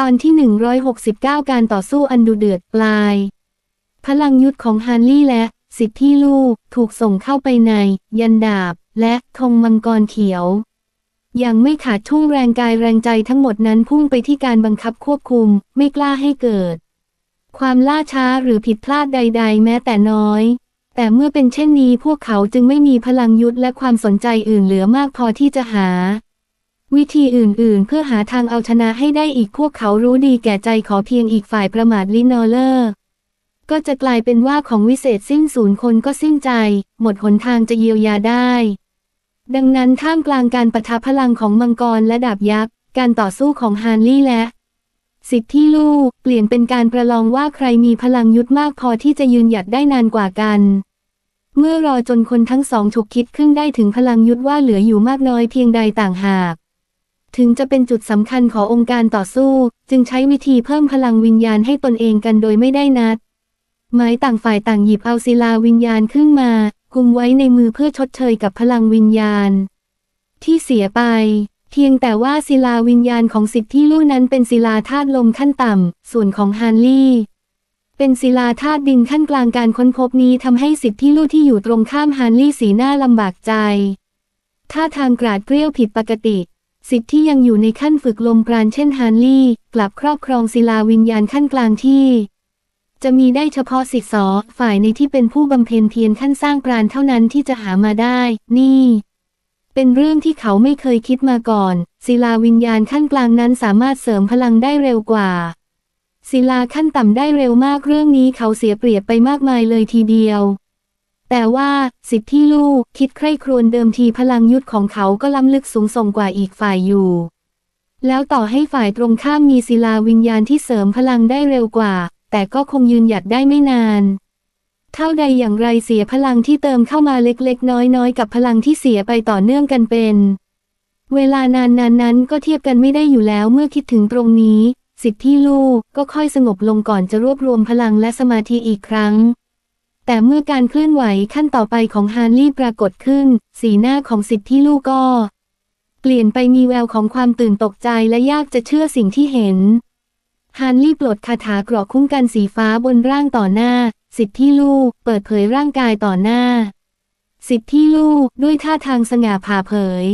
ตอนที่ 169 การต่อสู้อันดุเดือดปลาย พลังยุทธของฮานลี่และ สิทธิลูกถูกส่งเข้าไปใน ยันดาบ และธงมังกรเขียวยังไม่ขาดทุ่งแรงกายแรงใจทั้งหมดนั้นพุ่งไปที่การบังคับควบคุม ไม่กล้าให้เกิด ความล่าช้าหรือผิดพลาดใด ๆ แม้แต่น้อย แต่เมื่อเป็นเช่นนี้พวกเขาจึงไม่มีพลังยุทธและความสนใจอื่นเหลือมากพอที่จะหา วิธีอื่นๆ เพื่อหาทางเอาชนะให้ได้อีกพวกเขารู้ดีแก่ใจขอเพียงอีกฝ่ายประมาทลินอเลอร์ ก็จะกลายเป็นว่าของวิเศษสิ้นศูนย์คนก็สิ้นใจ หมดหนทางจะเยียวยาได้ ดังนั้นท่ามกลางการปะทะพลังของมังกรและดาบยักษ์ การต่อสู้ของฮานลี่และสิทธิลูกเปลี่ยนเป็นการประลองว่าใครมีพลังยุทธมากพอที่จะยืนหยัดได้นานกว่ากัน เมื่อรอจนคนทั้งสองถูกคิดขึ้นได้ถึงพลังยุทธว่าเหลืออยู่มากน้อยเพียงใดต่างหาก ถึงจะเป็นจุดสำคัญขององค์การต่อสู้ จึงใช้วิธีเพิ่มพลังวิญญาณให้ตนเองกันโดยไม่ได้นัด หมายต่างฝ่ายต่างหยิบเอาศิลาวิญญาณขึ้นมากุมไว้ในมือเพื่อชดเชยกับพลังวิญญาณ ที่เสียไป เพียงแต่ว่าศิลาวิญญาณของสิทธิลู่นั้นเป็นศิลาธาตุลมขั้นต่ำ ส่วนของฮานลี่ เป็นศิลาธาตุดินขั้นกลางการค้นพบนี้ทำให้สิทธิลู่ที่อยู่ตรงข้ามฮานลี่สีหน้าลำบากใจท่าทางกราดเกรี้ยวผิดปกติ สิทธิที่ยังอยู่ในขั้นฝึกลมปราณเช่นฮานลี่ กลับครอบครองศิลาวิญญาณขั้นกลางที่ จะมีได้เฉพาะสิทธิสอฝ่ายในที่เป็นผู้บำเพ็ญเพียรขั้นสร้างปราณเท่านั้นที่จะหามาได้ นี่ เป็นเรื่องที่เขาไม่เคยคิดมาก่อน ศิลาวิญญาณขั้นกลางนั้นสามารถเสริมพลังได้เร็วกว่า ศิลาขั้นต่ำได้เร็วมากเรื่องนี้เขาเสียเปรียบไปมากมายเลยทีเดียว แต่ว่าสิทธิลูกคิดใคร่ครวญเดิมทีพลังยุทธของเขาก็ล้ำลึกสูงส่งกว่าอีกฝ่ายอยู่ แล้วต่อให้ฝ่ายตรงข้ามมีศิลาวิญญาณที่เสริมพลังได้เร็วกว่า แต่ก็คงยืนหยัดได้ไม่นาน เท่าใดอย่างไรเสียพลังที่เติมเข้ามาเล็กๆ น้อยๆ กับพลังที่เสียไปต่อเนื่องกันเป็น เวลานานๆนั้นก็เทียบกันไม่ได้อยู่แล้วเมื่อคิดถึงตรงนี้ สิทธิลูกก็ค่อยสงบลงก่อนจะรวบรวมพลังและสมาธิอีกครั้ง แต่เมื่อการเคลื่อนไหวขั้นต่อไปของฮานลี่ปรากฏขึ้น สีหน้าของสิทธิลูกก็ เปลี่ยนไปมีแววของความตื่นตกใจและยากจะเชื่อสิ่งที่เห็น ฮานลี่ปลดคาถาเกราะคุ้มกันสีฟ้าบนร่างต่อหน้า สิทธิลูกเปิดเผยร่างกายต่อหน้า สิทธิลูกด้วยท่าทางสง่าผ่าเผย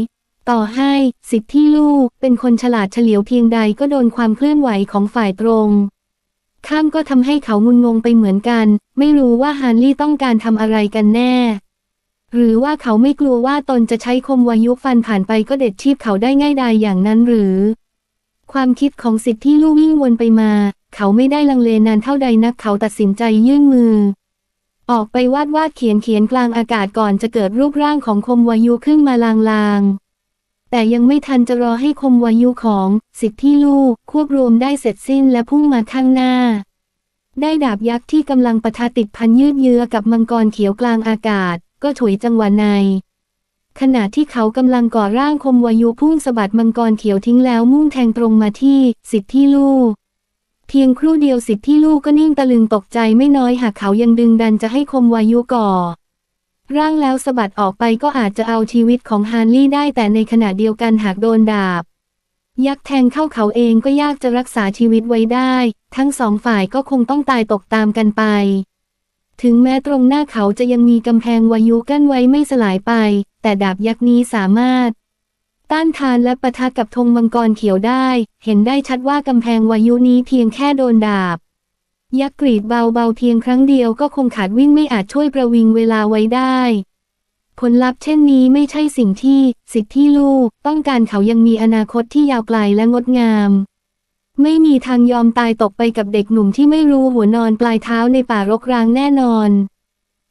ต่อให้สิทธิลูกเป็นคนฉลาดเฉลียวเพียงใดก็โดนความเคลื่อนไหวของฝ่ายตรง ข้ามก็ทำให้เขางุนงงไปเหมือนกัน ไม่รู้ว่าฮานลี่ต้องการทำอะไรกันแน่ หรือว่าเขาไม่กลัวว่าตนจะใช้คมวายุฟันผ่านไปก็เด็ดชีพเขาได้ง่ายดายอย่างนั้นหรือ ความคิดของสิทธิที่ลู่วิ่งวนไปมา เขาไม่ได้ลังเลนานเท่าใดนักเขาตัดสินใจยื่นมือ ออกไปวาดวาดเขียนเขียนกลางอากาศก่อนจะเกิดรูปร่างของคมวายุขึ้นมาลางๆ แต่ยังไม่ทันจะรอให้คมวายุของสิทธิลูกควบรวมได้เสร็จสิ้นและพุ่งมาข้างหน้า ได้ดาบยักษ์ที่กำลังปะทะติดพันยืดเยื้อกับมังกรเขียวกลางอากาศ ก็ฉวยจังหวะใน ขณะที่เขากำลังก่อร่างคมวายุพุ่งสะบัดมังกรเขียวทิ้งแล้วมุ่งแทงตรงมาที่สิทธิลูกเพียงครู่เดียวสิทธิลูกก็นิ่งตะลึงตกใจไม่น้อยหากเขายังดึงดันจะให้คมวายุก่อ ร่างแล้วสะบัดออกไปก็อาจจะเอาชีวิตของฮานลี่ได้แต่ในขณะเดียวกันหากโดนดาบ ยักษ์แทงเข้าเขาเองก็ยากจะรักษาชีวิตไว้ได้ ทั้งสองฝ่ายก็คงต้องตายตกตามกันไป ถึงแม้ตรงหน้าเขาจะยังมีกำแพงวายุกั้นไว้ไม่สลายไป แต่ดาบยักษ์นี้สามารถ ต้านทานและปะทะกับธงมังกรเขียวได้ เห็นได้ชัดว่ากำแพงวายุนี้เพียงแค่โดนดาบ ยักษ์กรีดเบาๆเพียงครั้งเดียวก็คงขาดวิ่งไม่อาจช่วยประวิงเวลาไว้ได้ ผลลัพธ์เช่นนี้ไม่ใช่สิ่งที่สิทธิที่ลูก ต้องการเขายังมีอนาคตที่ยาวไกลและงดงาม ไม่มีทางยอมตายตกไปกับเด็กหนุ่มที่ไม่รู้หัวนอนปลายเท้าในป่ารกร้างแน่นอน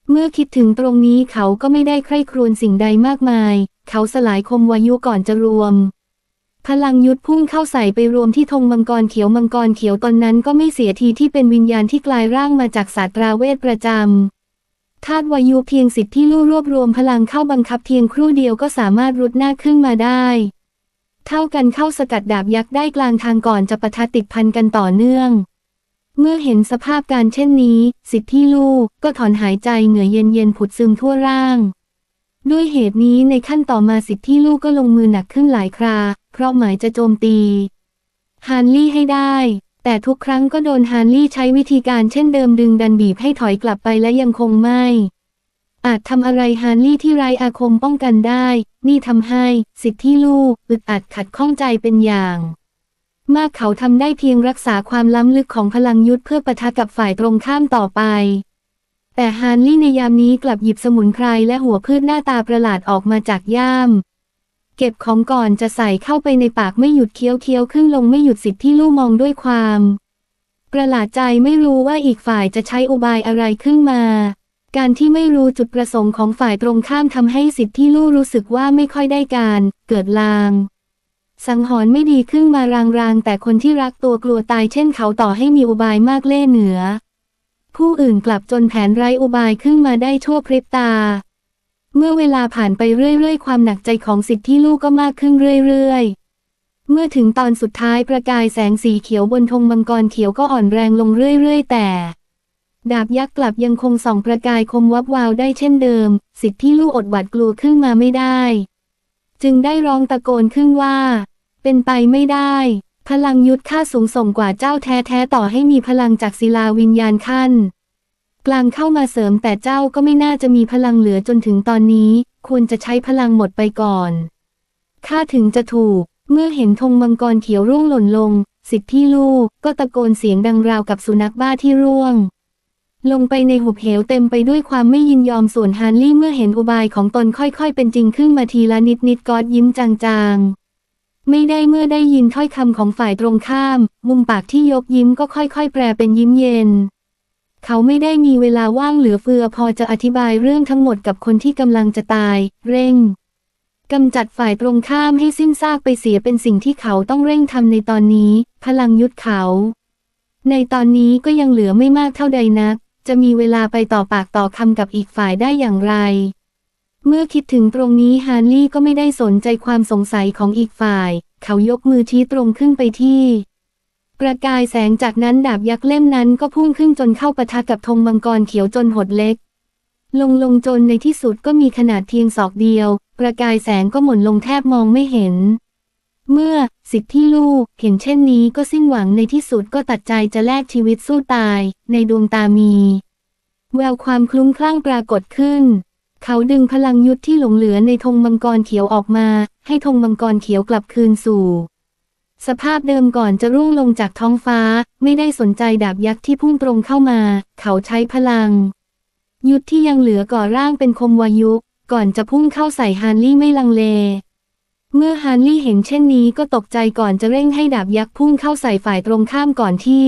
เมื่อคิดถึงตรงนี้เขาก็ไม่ได้ใคร่ครวญสิ่งใดมากมาย เขาสลายคมวายุก่อนจะรวม พลังยุทธพุ่งเข้าใส่ไปรวมที่ธงมังกรเขียวมังกรเขียวตอนนั้นก็ไม่เสียทีที่เป็นวิญญาณที่กลายร่างมาจากศาสตราเวทประจำธาตุวายุเพียงสิทธิ์ที่ลู่รวบรวมพลังเข้าบังคับเพียงครู่เดียวก็สามารถรุดหน้าขึ้นมาได้ เท่ากันเข้าสกัดดาบยักษ์ได้กลางทางก่อนจะปะทะติดพันกันต่อเนื่อง เมื่อเห็นสภาพการเช่นนี้ สิทธิที่ลูกก็ถอนหายใจเหงื่อยเย็นๆผุดซึมทั่วร่าง ด้วยเหตุนี้ในขั้นต่อมาสิทธิที่ลูกก็ลงมือหนักขึ้นหลายครา ราะหมายจะโจมตีฮานลี่ให้ได้ แต่ทุกครั้งก็โดนฮานลี่ใช้วิธีการเช่นเดิมดึงดันบีบให้ถอยกลับไปและยังคงไม่ อาจทำอะไรฮานลี่ที่ไรอาคมป้องกันได้ นี่ทำให้สิทธิลูกอึดอัดขัดข้องใจเป็นอย่างมากเขาทำได้เพียงรักษาความล้ำลึกของพลังยุทธเพื่อปะทะกับฝ่ายตรงข้ามต่อไป แต่ฮานลี่ในยามนี้กลับหยิบสมุนไพรและหัวพืชหน้าตาประหลาดออกมาจากย่าม เก็บของก่อนจะใส่เข้าไปในปากไม่หยุดเคี้ยวเคี้ยวขึ้นลงไม่หยุดสิทธิที่ลูกมองด้วยความ ประหลาดใจไม่รู้ว่าอีกฝ่ายจะใช้อุบายอะไรขึ้นมา การที่ไม่รู้จุดประสงค์ของฝ่ายตรงข้ามทำให้สิทธิที่ลูกรู้สึกว่าไม่ค่อยได้การ เกิดลางสังหรณ์ไม่ดีขึ้นมารางๆ แต่คนที่รักตัวกลัวตายเช่นเขาต่อให้มีอุบายมากเล่เหนือ ผู้อื่นกลับจนแผนไร้อุบายขึ้นมาได้ชั่วพริบตา เมื่อเวลาผ่านไปเรื่อยๆ ความหนักใจของสิทธิที่ลูกก็มากขึ้นเรื่อยๆ เมื่อถึงตอนสุดท้ายประกายแสงสีเขียวบนธงมังกรเขียวก็อ่อนแรงลงเรื่อยๆ แต่ ดาบยักษ์กลับยังคงส่องประกายคมวับวาวได้เช่นเดิม สิทธิที่ลูกอดหวาดกลัวขึ้นมาไม่ได้ จึงได้ร้องตะโกนขึ้นว่า เป็นไปไม่ได้ พลังยุทธค่าสูงส่งกว่าเจ้าแท้ๆต่อให้มีพลังจากศิลาวิญญาณขั้น กลางเข้ามาเสริมแต่เจ้าก็ไม่น่าจะมีพลังเหลือจนถึงตอนนี้ ควรจะใช้พลังหมดไปก่อนข้าถึงจะถูก เมื่อเห็นธงมังกรเขียวร่วงหล่นลง สิทธิที่ลูกก็ตะโกนเสียงดังราวกับสุนัขบ้าที่ร่วง ลงไปในหุบเหวเต็มไปด้วยความไม่ยินยอมส่วนฮานลี่เมื่อเห็นอุบายของตนค่อยๆ เป็นจริงขึ้นมาทีละนิดนิดๆกอดยิ้มจางๆ ไม่ได้เมื่อได้ยินถ้อยคำของฝ่ายตรงข้าม มุมปากที่ยกยิ้มก็ค่อยๆ แปลเป็นยิ้มเย็น เขาไม่ได้มีเวลาว่างเหลือเฟือพอจะอธิบายเรื่องทั้งหมดกับคนที่กำลังจะตาย เร่งกำจัดฝ่ายตรงข้ามให้สิ้นซากไปเสียเป็นสิ่งที่เขาต้องเร่งทำในตอนนี้ พลังยุทธเขา ในตอนนี้ก็ยังเหลือไม่มากเท่าใดนัก จะมีเวลาไปต่อปากต่อคำกับอีกฝ่ายได้อย่างไร เมื่อคิดถึงตรงนี้ฮาร์ลี่ก็ไม่ได้สนใจความสงสัยของอีกฝ่าย เขายกมือชี้ตรงขึ้นไปที่ ประกายแสงจากนั้นดาบยักษ์เล่มนั้นก็พุ่งขึ้นจนเข้าปะทะกับธงมังกรเขียวจนหดเล็ก ลงลงจนในที่สุดก็มีขนาดเพียงศอกเดียว ประกายแสงก็หม่นลงแทบมองไม่เห็น เมื่อสิทธิลูกเห็นเช่นนี้ก็สิ้นหวังในที่สุดก็ตัดใจจะแลกชีวิตสู้ตาย ในดวงตามี แววความคลุ้มคลั่งปรากฏขึ้น เขาดึงพลังยุทธที่หลงเหลือในธงมังกรเขียวออกมา ให้ธงมังกรเขียวกลับคืนสู่ สภาพเดิมก่อนจะร่วงลงจากท้องฟ้า ไม่ได้สนใจดาบยักษ์ที่พุ่งตรงเข้ามา เขาใช้พลัง ยุทธที่ยังเหลือก่อร่างเป็นคมวายุก่อนจะพุ่งเข้าใส่ฮานลี่ไม่ลังเล เมื่อฮานลี่เห็นเช่นนี้ก็ตกใจก่อนจะเร่งให้ดาบยักษ์พุ่งเข้าใส่ฝ่ายตรงข้ามก่อนที่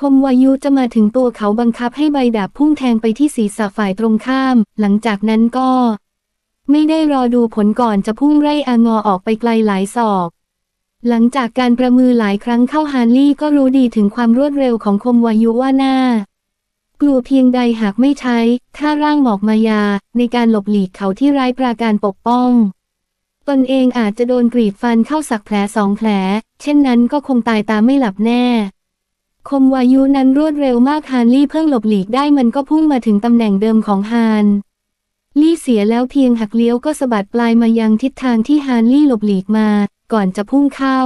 คมวายุจะมาถึงตัวเขาบังคับให้ใบดาบพุ่งแทงไปที่ศีรษะฝ่ายตรงข้าม หลังจากนั้นก็ ไม่ได้รอดูผลก่อนจะพุ่งไล่อางอออกไปไกลหลายศอก หลังจากการประมือหลายครั้งเข้าฮานลี่ก็รู้ดีถึงความรวดเร็วของคมวายุว่าหน่ากลัวเพียงใดหากไม่ใช้ท่าร่างหมอกมายา ในการหลบหลีกเขาที่ไร้ปราการปกป้อง ตนเองอาจจะโดนกรีดฟันเข้าสักแผลสองแผล เช่นนั้นก็คงตายตามไม่หลับแน่ คมวายุนั้นรวดเร็วมากฮานลี่เพิ่งหลบหลีกได้มันก็พุ่งมาถึงตำแหน่งเดิมของฮานลี่เสียแล้วเพียงหักเลี้ยวก็สะบัดปลายมายังทิศทางที่ฮานลี่หลบหลีกมา ก่อนจะพุ่งเข้า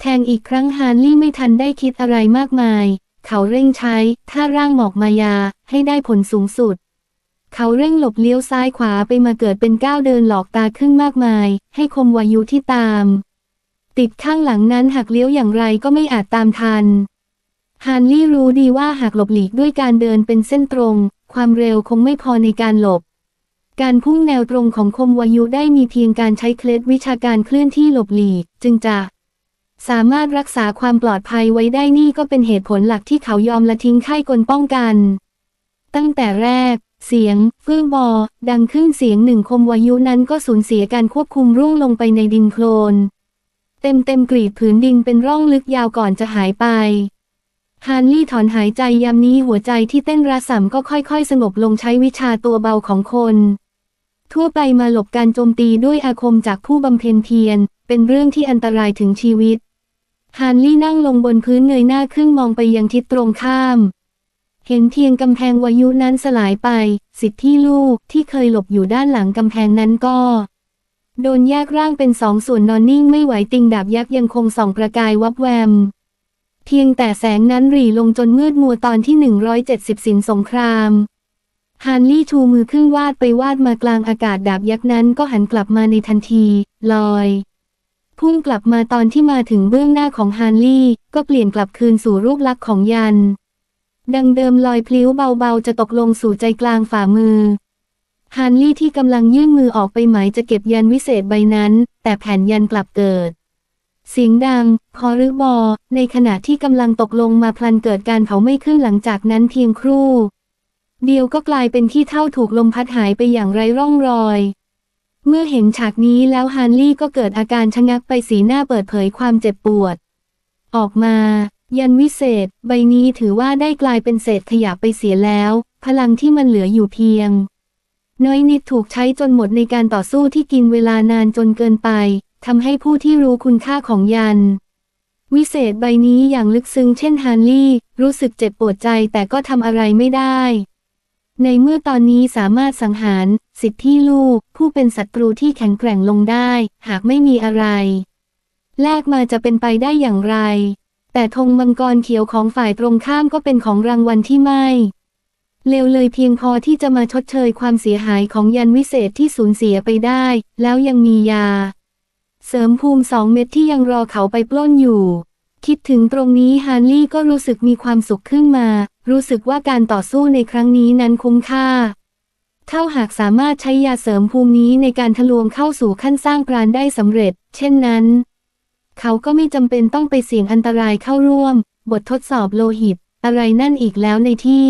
แทงอีกครั้งฮานลี่ไม่ทันได้คิดอะไรมากมาย เขาเร่งใช้ท่าร่างหมอกมายาให้ได้ผลสูงสุด เขาเร่งหลบเลี้ยวซ้ายขวาไปมาเกิดเป็นก้าวเดินหลอกตาขึ้นมากมาย ให้คมวายุที่ตาม ติดข้างหลังนั้นหักเลี้ยวอย่างไรก็ไม่อาจตามทันฮานลี่รู้ดีว่าหากหลบหลีกด้วยการเดินเป็นเส้นตรง ความเร็วคงไม่พอในการหลบ การพุ่งแนวตรงของคมวายุได้มีเพียงการใช้เคล็ดวิชาการเคลื่อนที่หลบหลีก จึงจะสามารถรักษาความปลอดภัยไว้ได้นี่ก็เป็นเหตุผลหลักที่เขายอมละทิ้งไข้กลป้องกัน ตั้งแต่แรก เสียงฟื้บอ ดังขึ้นเสียงหนึ่งคมวายุนั้นก็สูญเสียการควบคุมร่วงลงไปในดินโคลน เต็มเต็มกรีดผืนดินเป็นร่องลึกยาวก่อนจะหายไป ฮานลี่ถอนหายใจยามนี้หัวใจที่เต้นระส่ำก็ค่อยๆ สงบลงใช้วิชาตัวเบาของคน ทั่วไปมาหลบการโจมตีด้วยอาคมจากผู้บำเพ็ญเพียร เป็นเรื่องที่อันตรายถึงชีวิต ฮานลี่นั่งลงบนพื้นเงยหน้าขึ้นมองไปยังทิศตรงข้าม เห็นเพียงกำแพงวายุนั้นสลายไป สิทธิลูกที่เคยหลบอยู่ด้านหลังกำแพงนั้นก็ โดนแยกร่างเป็นสองส่วนนอนนิ่งไม่ไหวติงดาบยักษ์ยังคงส่องประกายวับแวม เพียงแต่แสงนั้นหรี่ลงจนมืดมัวตอนที่ 170 สินสงคราม ฮานลี่ชูมือครึ่งวาดไปวาดมากลางอากาศดาบยักษ์นั้นก็หันกลับมาในทันที ลอยพุ่งกลับมาตอนที่มาถึงเบื้องหน้าของฮานลี่ ก็เปลี่ยนกลับคืนสู่รูปลักษณ์ของยัน ดังเดิมลอยพลิ้วเบาๆ จะตกลงสู่ใจกลางฝ่ามือฮานลี่ที่กำลังยื่นมือออกไปหมายจะเก็บยันวิเศษใบนั้น แต่แผ่นยันกลับเกิด เสียงดัง พอหรือบอ ในขณะที่กำลังตกลงมาพลันเกิดการเผาไหม้ขึ้นหลังจากนั้นเพียงครู่ เดียวก็กลายเป็นที่เท่าถูกลมพัดหายไปอย่างไร้ร่องรอย เมื่อเห็นฉากนี้แล้วฮานลี่ก็เกิดอาการชะงักไปสีหน้าเปิดเผยความเจ็บปวด ออกมา ยันวิเศษ ใบนี้ถือว่าได้กลายเป็นเศษขยะไปเสียแล้ว พลังที่มันเหลืออยู่เพียง น้อยนิดถูกใช้จนหมดในการต่อสู้ที่กินเวลานานจนเกินไปทำให้ผู้ที่รู้คุณค่าของยัน วิเศษใบนี้อย่างลึกซึ้งเช่นฮานลี่ รู้สึกเจ็บปวดใจแต่ก็ทำอะไรไม่ได้ ในเมื่อตอนนี้สามารถสังหาร สิทธิลูก ผู้เป็นศัตรูที่แข็งแกร่งลงได้ หากไม่มีอะไร แลกมาจะเป็นไปได้อย่างไร แต่ธงมังกรเขียวของฝ่ายตรงข้ามก็เป็นของรางวัลที่ไม่เลวเลยเพียงพอที่จะมาชดเชยความเสียหายของยันวิเศษที่สูญเสียไปได้ แล้วยังมียา เสริมภูมิสองเม็ดที่ยังรอเขาไปปล้นอยู่ คิดถึงตรงนี้ฮานลี่ก็รู้สึกมีความสุขขึ้นมา รู้สึกว่าการต่อสู้ในครั้งนี้นั้นคุ้มค่า เท่าหากสามารถใช้ยาเสริมภูมินี้ในการทะลวงเข้าสู่ขั้นสร้างปราณได้สำเร็จ เช่นนั้น เขาก็ไม่จำเป็นต้องไปเสี่ยงอันตรายเข้าร่วม บททดสอบโลหิต อะไรนั่นอีกแล้วในที่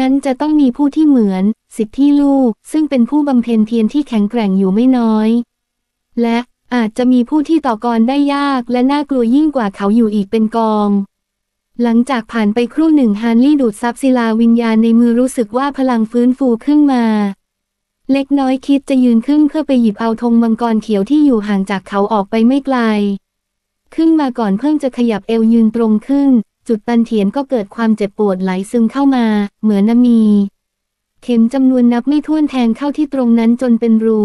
นั้นจะต้องมีผู้ที่เหมือน สิทธิลูก ซึ่งเป็นผู้บำเพ็ญเพียรที่แข็งแกร่งอยู่ไม่น้อย และ อาจจะมีผู้ที่ต่อกรได้ยากและน่ากลัวยิ่งกว่าเขาอยู่อีกเป็นกอง หลังจากผ่านไปครู่หนึ่งฮานลี่ดูดซับศิลาวิญญาณในมือรู้สึกว่าพลังฟื้นฟูขึ้นมา เล็กน้อยคิดจะยืนขึ้นเพื่อไปหยิบเอาธงมังกรเขียวที่อยู่ห่างจากเขาออกไปไม่ไกล ขึ้นมาก่อนเพิ่งจะขยับเอวยืนตรงขึ้น จุดตันเถียนก็เกิดความเจ็บปวดไหลซึมเข้ามา เหมือนนมี เข็มจำนวนนับไม่ถ้วนแทงเข้าที่ตรงนั้นจนเป็นรู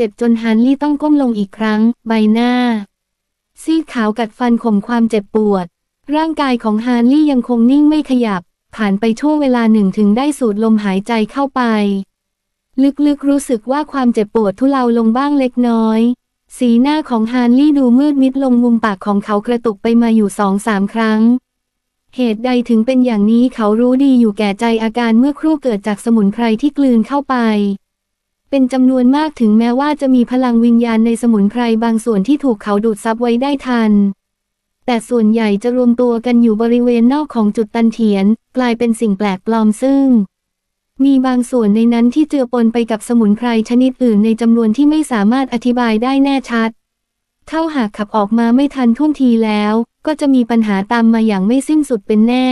เจ็บจนฮันลี่ต้องก้มลงอีกครั้ง ใบหน้า ซีดขาวกัดฟันข่มความเจ็บปวด ร่างกายของฮานลี่ยังคงนิ่งไม่ขยับ ผ่านไปช่วงเวลาหนึ่งถึงได้สูดลมหายใจเข้าไป ลึกๆรู้สึกว่าความเจ็บปวดทุเลาลงบ้างเล็กน้อย สีหน้าของฮานลี่ดูมืดมิดลงมุมปากของเขากระตุกไปมาอยู่สองสามครั้งเหตุใดถึงเป็นอย่างนี้เขารู้ดีอยู่แก่ใจอาการเมื่อครู่เกิดจากสมุนไพรที่กลืนเข้าไป เป็นจำนวนมากถึงแม้ว่าจะมีพลังวิญญาณในสมุนไพรบางส่วนที่ถูกเขาดูดซับไว้ได้ทัน แต่ส่วนใหญ่จะรวมตัวกันอยู่บริเวณนอกของจุดตันเถียน กลายเป็นสิ่งแปลกปลอมซึ่ง มีบางส่วนในนั้นที่เจือปนไปกับสมุนไพรชนิดอื่นในจำนวนที่ไม่สามารถอธิบายได้แน่ชัด เท่าหากขับออกมาไม่ทันท่วงทีแล้ว ก็จะมีปัญหาตามมาอย่างไม่สิ้นสุดเป็นแน่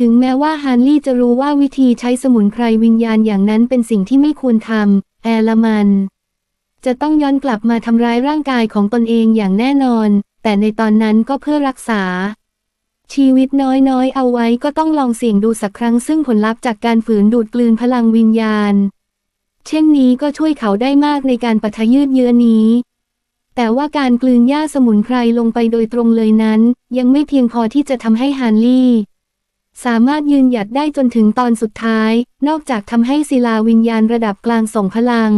ถึงแม้ว่าฮันลี่จะรู้ว่าวิธีใช้สมุนไพรวิญญาณอย่างนั้นเป็นสิ่งที่ไม่ควรทำแอลมัน จะต้องย้อนกลับมาทำร้ายร่างกายของตนเองอย่างแน่นอน แต่ในตอนนั้นก็เพื่อรักษา ชีวิตน้อยๆ เอาไว้ก็ต้องลองเสี่ยงดูสักครั้งซึ่งผลลัพธ์จากการฝืนดูดกลืนพลังวิญญาณ เช่นนี้ก็ช่วยเขาได้มากในการปะทะยืดเยื้อนี้แต่ว่าการกลืนหญ้าสมุนไพรลงไปโดยตรงเลยนั้น ยังไม่เพียงพอที่จะทำให้ฮานลี่ สามารถยืนหยัดได้จนถึงตอนสุดท้าย นอกจากทำให้ศิลาวิญญาณระดับกลางส่งพลัง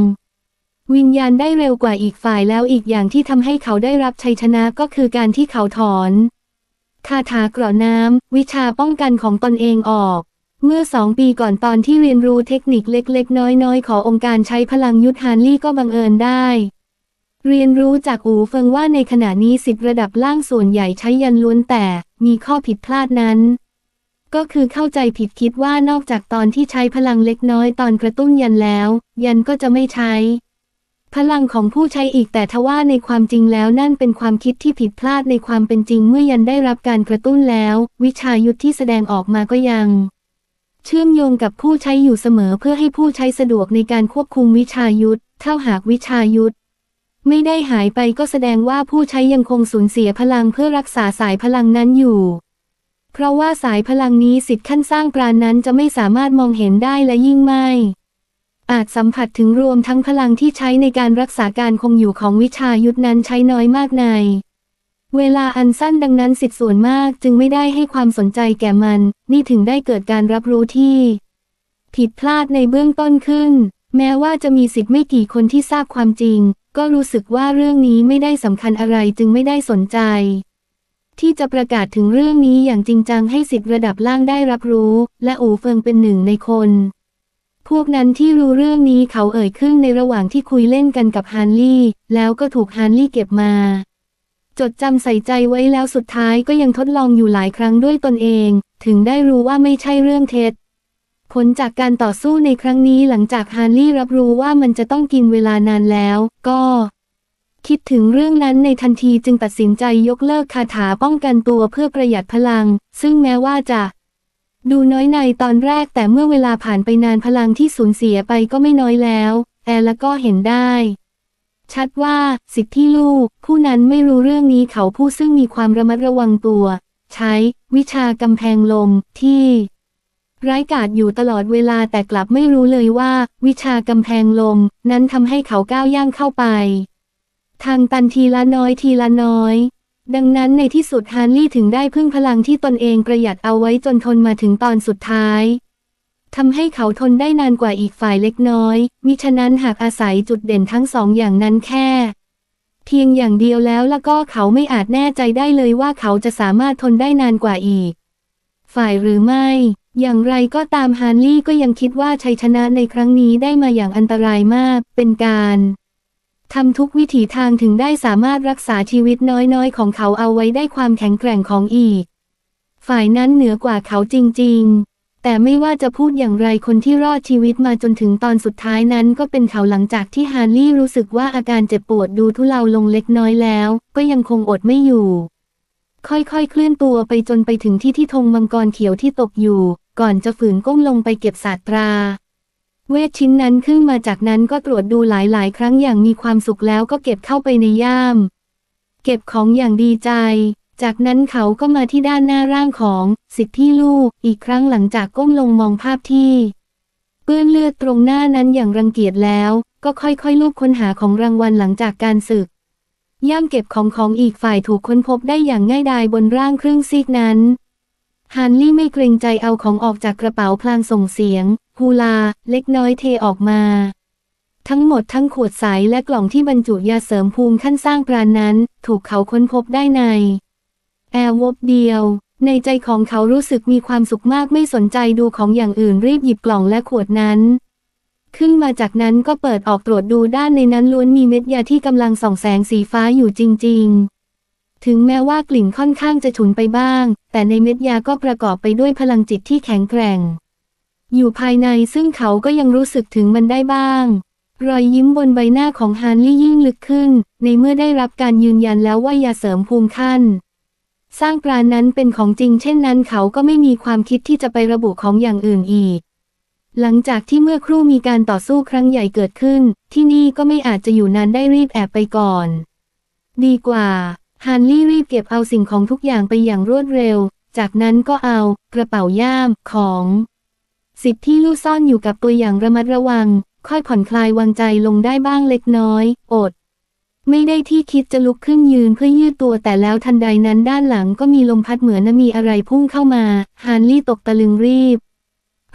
วิญญาณได้เร็วกว่าอีกฝ่ายแล้วอีกอย่างที่ทำให้เขาได้รับชัยชนะก็คือการที่เขาถอนคาถาเกราะน้ำ วิชาป้องกันของตนเองออก เมื่อสองปีก่อนตอนที่เรียนรู้เทคนิคเล็กๆ น้อยๆ ขององค์การใช้พลังยุทธฮานลี่ก็บังเอิญได้ เรียนรู้จากอูเฟิงว่าในขณะนี้สิทธิระดับล่างส่วนใหญ่ใช้ยันล้วนแต่มีข้อผิดพลาดนั้น ก็คือเข้าใจผิดคิดว่านอกจากตอนที่ใช้พลังเล็กน้อยตอนกระตุ้นยันแล้ว ยันก็จะไม่ใช้ พลังของผู้ใช้อีกแต่ทว่าในความจริงแล้วนั่นเป็นความคิดที่ผิดพลาดในความเป็นจริงเมื่อยันได้รับการกระตุ้นแล้ว วิชายุทธที่แสดงออกมาก็ยัง เชื่อมโยงกับผู้ใช้อยู่เสมอเพื่อให้ผู้ใช้สะดวกในการควบคุมวิชายุทธเท่าหากวิชายุทธไม่ได้หายไปก็แสดงว่าผู้ใช้ยังคงสูญเสียพลังเพื่อรักษาสายพลังนั้นอยู่ เพราะว่าสายพลังนี้สิทธิ์ขั้นสร้างปราณนั้นจะไม่สามารถมองเห็นได้และยิ่งไม่ อาจสัมผัสถึงรวมทั้งพลังที่ใช้ในการรักษาการคงอยู่ของวิชายุทธนั้นใช้น้อยมากใน เวลาอันสั้นดังนั้นสิทธิส่วนมากจึงไม่ได้ให้ความสนใจแก่มัน นี่ถึงได้เกิดการรับรู้ที่ ผิดพลาดในเบื้องต้นขึ้น แม้ว่าจะมีสิทธิ์ไม่กี่คนที่ทราบความจริง ก็รู้สึกว่าเรื่องนี้ไม่ได้สำคัญอะไรจึงไม่ได้สนใจ ที่จะประกาศถึงเรื่องนี้อย่างจริงจังให้สิทธิ์ระดับล่างได้รับรู้ และอูเฟิงเป็นหนึ่งในคน พวกนั้นที่รู้เรื่องนี้เขาเอ่ยขึ้นในระหว่างที่คุยเล่นกันกับฮันลี่ แล้วก็ถูกฮันลี่เก็บมา จดจำใส่ใจไว้แล้วสุดท้ายก็ยังทดลองอยู่หลายครั้งด้วยตนเอง ถึงได้รู้ว่าไม่ใช่เรื่องเท็จผลจากการต่อสู้ในครั้งนี้หลังจากฮันลี่รับรู้ว่ามันจะต้องกินเวลานานแล้ว ก็ คิดถึงเรื่องนั้นในทันทีจึงตัดสินใจยกเลิกคาถาป้องกันตัวเพื่อประหยัดพลัง ซึ่งแม้ว่าจะ ดูน้อยในตอนแรกแต่เมื่อเวลาผ่านไปนานพลังที่สูญเสียไปก็ไม่น้อยแล้ว แอร์แล้วก็เห็นได้ ชัดว่าสิทธิลูก ผู้นั้นไม่รู้เรื่องนี้เขาผู้ซึ่งมีความระมัดระวังตัว ใช้ วิชากำแพงลมที่ ร้ายกาจอยู่ตลอดเวลาแต่กลับไม่รู้เลยว่า วิชากำแพงลม นั้นทำให้เขาก้าวย่างเข้าไป ทางตันทีละน้อยทีละน้อย ดังนั้นในที่สุดฮาร์ลี่ถึงได้พึ่งพลังที่ตนเองประหยัดเอาไว้จนทนมาถึงตอนสุดท้ายทำให้เขาทนได้นานกว่าอีกฝ่ายเล็กน้อย มิฉะนั้นหากอาศัยจุดเด่นทั้งสองอย่างนั้นแค่ เพียงอย่างเดียวแล้วแล้วก็เขาไม่อาจแน่ใจได้เลยว่าเขาจะสามารถทนได้นานกว่าอีก ฝ่ายหรือไม่ อย่างไรก็ตามฮาร์ลี่ก็ยังคิดว่าชัยชนะในครั้งนี้ได้มาอย่างอันตรายมาก เป็นการ ทำทุกวิถีทางถึงได้สามารถรักษาชีวิตน้อยๆ ของเขาเอาไว้ได้ความแข็งแกร่งของอีก ฝ่ายนั้นเหนือกว่าเขาจริงๆ แต่ไม่ว่าจะพูดอย่างไรคนที่รอดชีวิตมาจนถึงตอนสุดท้ายนั้น ก็เป็นเขาหลังจากที่ฮาร์ลี่รู้สึกว่าอาการเจ็บปวดดูทุเลาลงเล็กน้อยแล้ว ก็ยังคงอดไม่อยู่ ค่อยๆ เคลื่อนตัวไปจนไปถึงที่ที่ธงมังกรเขียวที่ตกอยู่ ก่อนจะฝืนก้มลงไปเก็บศาสตรา เวทชิ้นนั้นขึ้นมาจากนั้นก็ตรวจดูหลายๆ ครั้งอย่างมีความสุขแล้วก็เก็บเข้าไปในย่าม เก็บของอย่างดีใจ จากนั้นเขาก็มาที่ด้านหน้าร่างของสิทธิลูก อีกครั้งหลังจากก้มลงมองภาพที่ เปื้อนเลือดตรงหน้านั้นอย่างรังเกียจแล้ว ก็ค่อยๆลูบค้นหาของรางวัลหลังจากการศึก ย่ามเก็บของของอีกฝ่ายถูกค้นพบได้อย่างง่ายดายบนร่างครึ่งซีกนั้นฮันลี่ไม่เกรงใจเอาของออกจากกระเป๋าพลางส่งเสียง ฮูลา เล็กน้อยเทออกมา ทั้งหมดทั้งขวดใสและกล่องที่บรรจุยาเสริมภูมิขั้นสร้างปราณนั้น ถูกเขาค้นพบได้ใน แอร์วบเดียว ในใจของเขารู้สึกมีความสุขมากไม่สนใจดูของอย่างอื่นรีบหยิบกล่องและขวดนั้นขึ้นมาจากนั้นก็เปิดออกตรวจดูด้านในนั้นล้วนมีเม็ดยาที่กำลังส่องแสงสีฟ้าอยู่จริง ๆ ถึงแม้ว่ากลิ่นค่อนข้างจะฉุนไปบ้าง แต่ในเม็ดยาก็ประกอบไปด้วยพลังจิตที่แข็งแกร่ง อยู่ภายในซึ่งเขาก็ยังรู้สึกถึงมันได้บ้าง รอยยิ้มบนใบหน้าของฮานลี่ยิ่งลึกขึ้น ในเมื่อได้รับการยืนยันแล้วว่ายาเสริมภูมิขั้น สร้างปราณนั้นเป็นของจริงเช่นนั้นเขาก็ไม่มีความคิดที่จะไประบุของอย่างอื่นอีก หลังจากที่เมื่อครู่มีการต่อสู้ครั้งใหญ่เกิดขึ้น ที่นี่ก็ไม่อาจจะอยู่นานได้รีบแอบไปก่อน ดีกว่าฮันลี่รีบเก็บเอาสิ่งของทุกอย่างไปอย่างรวดเร็ว จากนั้นก็เอากระเป๋าย่ามของ สิทธิ์ที่ลู่ซ่อนอยู่กับตัวอย่างระมัดระวัง ค่อยผ่อนคลายวางใจลงได้บ้างเล็กน้อย อด ไม่ได้ที่คิดจะลุกขึ้นยืนเพื่อยืดตัวแต่แล้วทันใดนั้นด้านหลังก็มีลมพัดเหมือนมีอะไรพุ่งเข้ามา ฮานลี่ตกตะลึงรีบ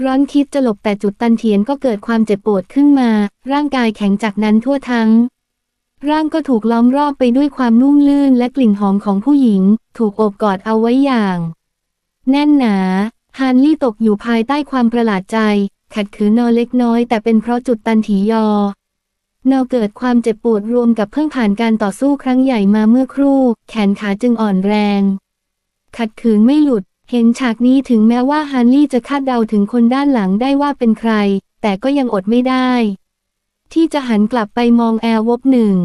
ร้อนคิดจะหลบแต่จุดตันเทียนก็เกิดความเจ็บปวดขึ้นมา ร่างกายแข็งจากนั้นทั่วทั้ง ร่างก็ถูกล้อมรอบไปด้วยความนุ่มลื่นและกลิ่นหอมของผู้หญิง ถูกโอบกอดเอาไว้อย่าง แน่นหนา ฮานลี่ตกอยู่ภายใต้ความประหลาดใจ ขัดขืนนอเล็กน้อย แต่เป็นเพราะจุดตันถียอ นอเกิดความเจ็บปวดรวมกับเพิ่งผ่านการต่อสู้ครั้งใหญ่มาเมื่อครู่ แขนขาจึงอ่อนแรง ขัดขืนไม่หลุด เห็นฉากนี้ถึงแม้ว่าฮันลี่จะคาดเดาถึงคนด้านหลังได้ว่าเป็นใคร แต่ก็ยังอดไม่ได้ ที่จะหันกลับไปมองแอร์วบหนึ่ง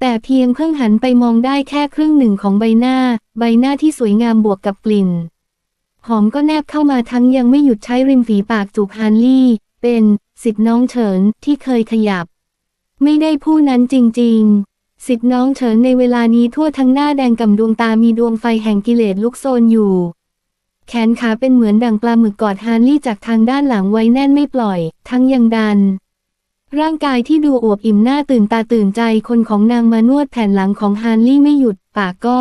แต่เพียงเพิ่งหันไปมองได้แค่ครึ่งหนึ่งของใบหน้า ใบหน้าที่สวยงามบวกกับกลิ่น หอมก็แนบเข้ามาทั้งยังไม่หยุดใช้ริมฝีปากจูบฮันลี่ เป็นสิทธิ์น้องเฉินที่เคยขยับ ไม่ได้ผู้นั้นจริง ๆ สิทธิ์น้องเฉินในเวลานี้ทั่วทั้งหน้าแดงก่ำดวงตามีดวงไฟแห่งกิเลสลุกโซนอยู่ แขนขาเป็นเหมือนดั่งปลาหมึกกอดฮานลี่จากทางด้านหลังไว้แน่นไม่ปล่อย ทั้งยังดัน ร่างกายที่ดูอวบอิ่มหน้าตื่นตาตื่นใจคนของนางมานวดแผ่นหลังของฮานลี่ไม่หยุดปากก็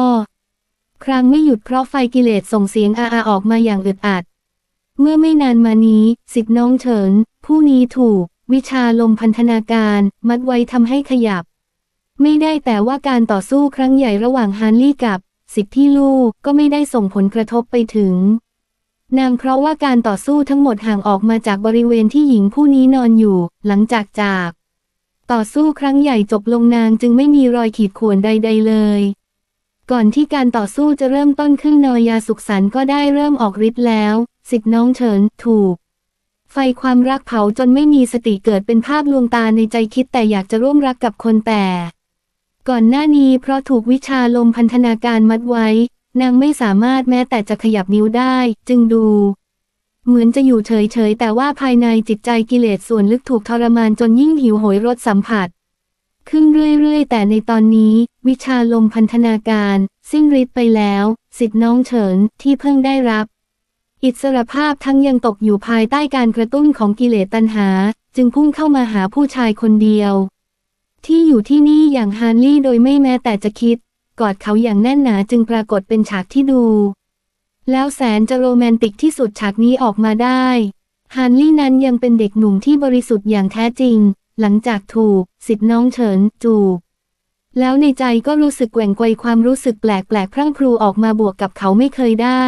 ครั้งไม่หยุดเพราะไฟกิเลสส่งเสียงอาอาออกมาอย่างอึดอัด เมื่อไม่นานมานี้สิทธิน้องเฉิน ผู้นี้ถูก วิชาลมพันธนาการมัดไว้ทำให้ขยับ ไม่ได้แต่ว่าการต่อสู้ครั้งใหญ่ระหว่างฮานลี่กับ สิทธิ์ที่ลูกก็ไม่ได้ส่งผลกระทบไปถึง นางเพราะว่าการต่อสู้ทั้งหมดห่างออกมาจากบริเวณที่หญิงผู้นี้นอนอยู่ หลังจากจาก ต่อสู้ครั้งใหญ่จบลงนางจึงไม่มีรอยขีดข่วนใด ๆ เลย ก่อนที่การต่อสู้จะเริ่มต้นขึ้นนอยาสุขสันต์ก็ได้เริ่มออกฤทธิ์แล้ว สิทธิน้องเฉินถูก ไฟความรักเผาจนไม่มีสติเกิดเป็นภาพลวงตาในใจคิดแต่อยากจะร่วมรักกับคนแต่ ก่อนหน้านี้เพราะถูกวิชาลมพันธนาการมัดไว้ นางไม่สามารถแม้แต่จะขยับนิ้วได้ จึงดู เหมือนจะอยู่เฉยๆแต่ว่าภายในจิตใจกิเลสส่วนลึกถูกทรมานจนยิ่งหิวโหยรสสัมผัส ขึ้นเรื่อยๆ แต่ในตอนนี้ วิชาลมพันธนาการ สิ้นฤทธิ์ไปแล้ว สิทธิ์น้องเฉินที่เพิ่งได้รับ อิสรภาพทั้งยังตกอยู่ภายใต้การกระตุ้นของกิเลสตัณหา จึงพุ่งเข้ามาหาผู้ชายคนเดียว ที่อยู่ที่นี่อย่างฮานลี่โดยไม่แม้แต่จะคิด กอดเขาอย่างแน่นหนาจึงปรากฏเป็นฉากที่ดู แล้วแสนจะโรแมนติกที่สุดฉากนี้ออกมาได้ฮานลี่นั้นยังเป็นเด็กหนุ่มที่บริสุทธิ์อย่างแท้จริง หลังจากถูกสิทธิ์น้องเฉินจูบแล้วในใจก็รู้สึกแกว่งไกวความรู้สึกแปลกๆพรั่งพรูออกมาบวกกับเขาไม่เคยได้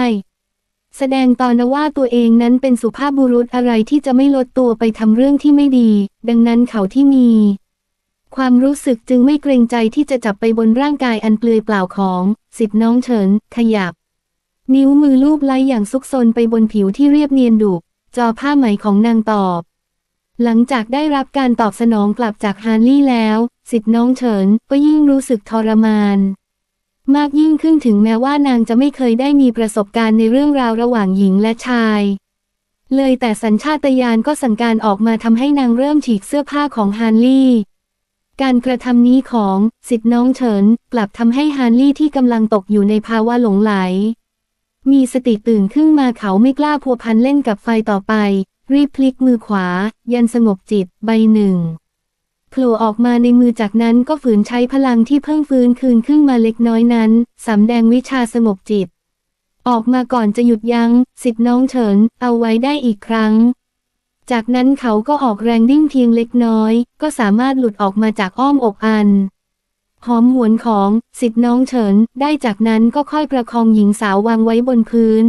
แสดงตอนนว่าตัวเองนั้นเป็นสุภาพบุรุษอะไรที่จะไม่ลดตัวไปทำเรื่องที่ไม่ดี ดังนั้นเขาที่มี ความรู้สึกจึงไม่เกรงใจที่จะจับไปบนร่างกายอันเปลือยเปล่าของสิทธิ์น้องเฉิน ขยับ นิ้วมือลูบไล้อย่างซุกซนไปบนผิวที่เรียบเนียนดุจอผ้าไหมของนางตอบ หลังจากได้รับการตอบสนองกลับจากฮารลี่แล้ว สิทธิ์น้องเฉินก็ยิ่งรู้สึกทรมาน มากยิ่งขึ้นถึงแม้ว่านางจะไม่เคยได้มีประสบการณ์ในเรื่องราวระหว่างหญิงและชาย เลยแต่สัญชาตญาณก็สั่งการออกมาทำให้นางเริ่มฉีกเสื้อผ้าของฮารลี่ การกระทำนี้ของสิทธิ์น้องเฉินกลับทำให้ฮารลี่ที่กำลังตกอยู่ในภาวะหลงไหล มีสติตื่นขึ้นมาเขาไม่กล้าพัวพันเล่นกับไฟต่อไป รีบพลิกมือขวา ยันสงบจิตใบหนึ่งโผล่ออกมาในมือจากนั้นก็ฝืนใช้พลังที่เพิ่งฟื้นคืนขึ้นมาเล็กน้อยนั้น สำแดงวิชาสงบจิต ออกมาก่อนจะหยุดยัง้งสิทธิน้องเฉิน เอาไว้ได้อีกครั้ง จากนั้นเขาก็ออกแรงดิ้นเพียงเล็กน้อย ก็สามารถหลุดออกมาจากอ้อมอกอัน หอมหวนของสิทธิน้องเฉินได้จากนั้นก็ค่อยประคองหญิงสาววางไว้บนพื้น